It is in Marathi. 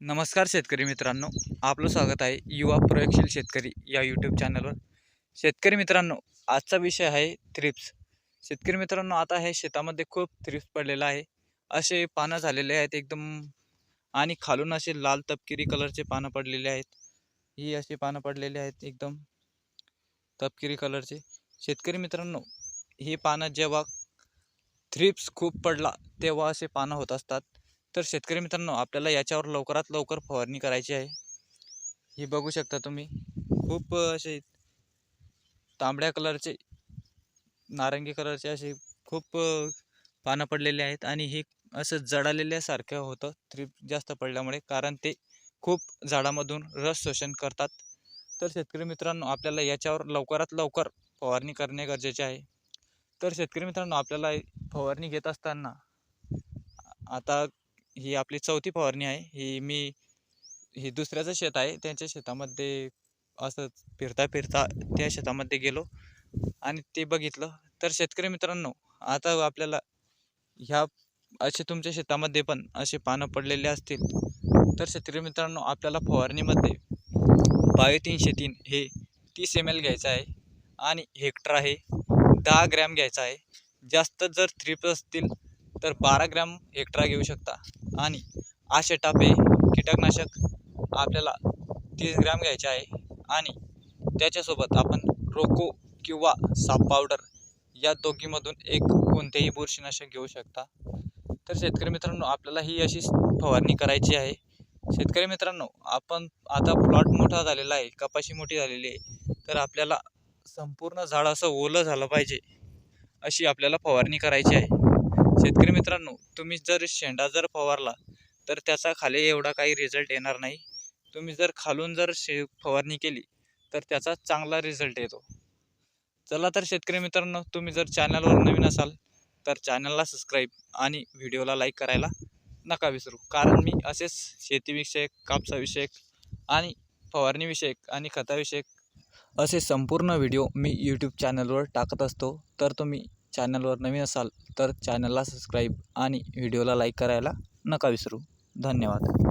नमस्कार शेतकरी मित्रांनो आपलं स्वागत आहे युवा प्रयोगशील शेतकरी या यूट्यूब चॅनलवर शेतकरी मित्रांनो आजचा विषय आहे थ्रिप्स शेतकरी मित्रांनो आता हे शेतामध्ये खूप थ्रिप्स पडलेला आहे. असे पानं झालेले आहेत एकदम आणि खालून असे लाल तपकिरी कलरचे पानं पडलेले आहेत. ही अशी पानं पडलेली आहेत एकदम तपकिरी कलरचे शेतकरी मित्रांनो ही पानं जेव्हा थ्रिप्स खूप पडला तेव्हा असे पानं होत असतात. तर शेतकरी मित्रांनो आपल्याला याच्यावर लवकरात लवकर फवारणी करायची आहे. ही बघू शकता तुम्ही. खूप असे तांबड्या कलरचे नारंगी कलरचे असे खूप पानं पडलेले आहेत आणि हे असं जळालेल्यासारखं होतं. त्रिप जास्त पडल्यामुळे कारण ते खूप झाडामधून रस शोषण करतात. तर शेतकरी मित्रांनो आपल्याला याच्यावर लवकरात लवकर फवारणी करणे गरजेचे आहे. तर शेतकरी मित्रांनो आपल्याला फवारणी घेत असताना आता ही आपली चौथी फवारणी आहे. ही मी ही दुसऱ्याचं शेत आहे. त्यांच्या शेतामध्ये असं फिरता फिरता त्या शेतामध्ये गेलो आणि ते बघितलं. तर शेतकरी मित्रांनो आता आपल्याला ह्या असे तुमच्या शेतामध्ये पण असे पानं पडलेले असतील. तर शेतकरी मित्रांनो आपल्याला फवारणीमध्ये बायो तीनशे तीन हे तीस एम एल घ्यायचं आहे आणि हेक्टर आहे दहा ग्रॅम घ्यायचा आहे. जास्त जर थ्रिप्स असतील तर बारा ग्रॅम एक्ट्रा घेऊ शकता. आणि आशे टापे कीटकनाशक आपल्याला तीस ग्रॅम घ्यायचे आहे. आणि त्याच्यासोबत आपण रोको किंवा साप पावडर या दोघीमधून एक कोणतेही बुरशीनाशक घेऊ शकता. तर शेतकरी मित्रांनो आपल्याला ही अशी फवारणी करायची आहे. शेतकरी मित्रांनो आपण आता प्लॉट मोठा झालेला आहे कपाशी मोठी झालेली आहे. तर आपल्याला संपूर्ण झाड असं ओलं झालं पाहिजे अशी आपल्याला फवारणी करायची आहे. शेतकरी मित्रांनो तुम्ही जर शेंडा जर फवारला तर त्याचा खाली एवढा काही रिझल्ट येणार नाही. तुम्ही जर खालून जर शे फवारणी केली तर त्याचा चांगला रिझल्ट येतो. चला तर शेतकरी मित्रांनो तुम्ही जर चॅनलवर नवीन असाल तर चॅनलला सबस्क्राईब आणि व्हिडिओला लाईक करायला नका विसरू. कारण मी असेच शेतीविषयक कापसाविषयक आणि फवारणीविषयक आणि खताविषयक असे संपूर्ण व्हिडिओ मी यूट्यूब चॅनलवर टाकत असतो. तर तुम्ही चॅनलवर नवीन असाल तर चॅनलला सबस्क्राईब आणि व्हिडिओला लाईक करायला नका विसरू. धन्यवाद.